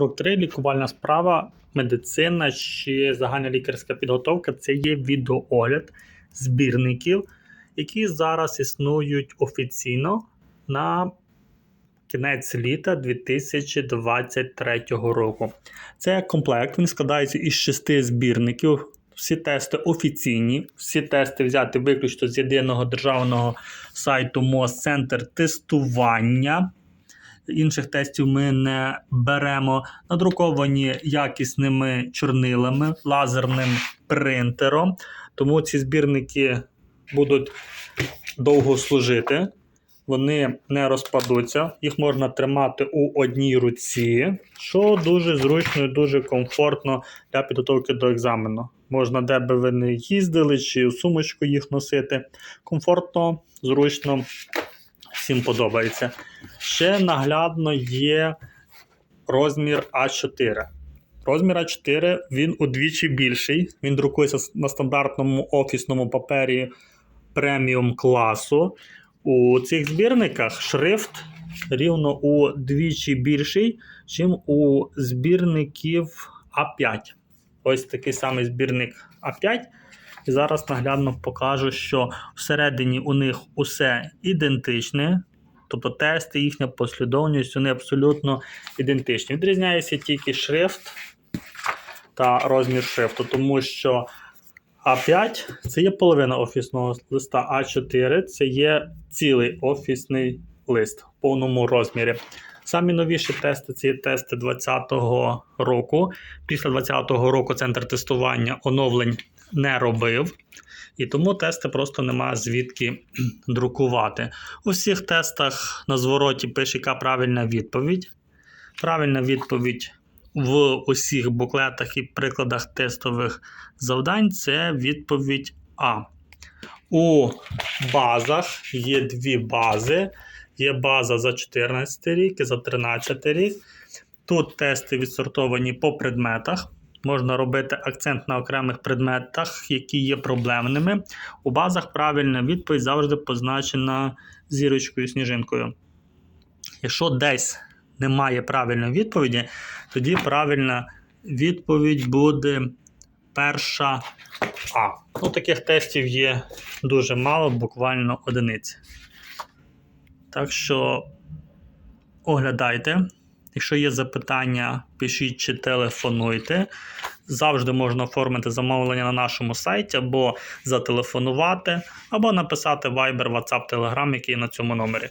Крок 3. Лікувальна справа, медицина чи загальна лікарська підготовка це є відеоогляд збірників, які зараз існують офіційно на кінець літа 2023 року. Це комплект, він складається із шести збірників. Всі тести офіційні, всі тести взяти виключно з єдиного державного сайту МОЗ Центр тестування. Інших тестів ми не беремо. Надруковані якісними чорнилами, лазерним принтером. Тому ці збірники будуть довго служити. Вони не розпадуться, їх можна тримати у одній руці, що дуже зручно і дуже комфортно для підготовки до екзамену. Можна, де би ви не їздили, чи у сумочку їх носити. Комфортно, зручно, всім подобається. Ще наглядно є розмір А4. Розмір А4 він удвічі більший. Він друкується на стандартному офісному папері преміум класу. У цих збірниках шрифт рівно удвічі більший, ніж у збірників А5. Ось такий самий збірник А5. І зараз наглядно покажу, що всередині у них усе ідентичне. Тобто тести, їхня послідовність, вони абсолютно ідентичні. Відрізняється тільки шрифт та розмір шрифту, тому що А5 це є половина офісного листа, А4 це є цілий офісний лист в повному розмірі. Самі новіші тести це є тести 2020 року. Після 2020 року центр тестування оновлень не робив. І тому тести просто немає звідки друкувати. У всіх тестах на звороті пише, яка правильна відповідь. Правильна відповідь в усіх буклетах і прикладах тестових завдань це відповідь А. У базах є дві бази. Є база за 14 рік і за 13 рік. Тут тести відсортовані по предметах. Можна робити акцент на окремих предметах, які є проблемними. У базах правильна відповідь завжди позначена зірочкою сніжинкою. Якщо десь немає правильної відповіді, тоді правильна відповідь буде перша А. Ну, таких тестів є дуже мало, буквально одиниці. Так що оглядайте. Якщо є запитання, пишіть чи телефонуйте. Завжди можна оформити замовлення на нашому сайті, або зателефонувати, або написати Viber, WhatsApp, Telegram, який на цьому номері.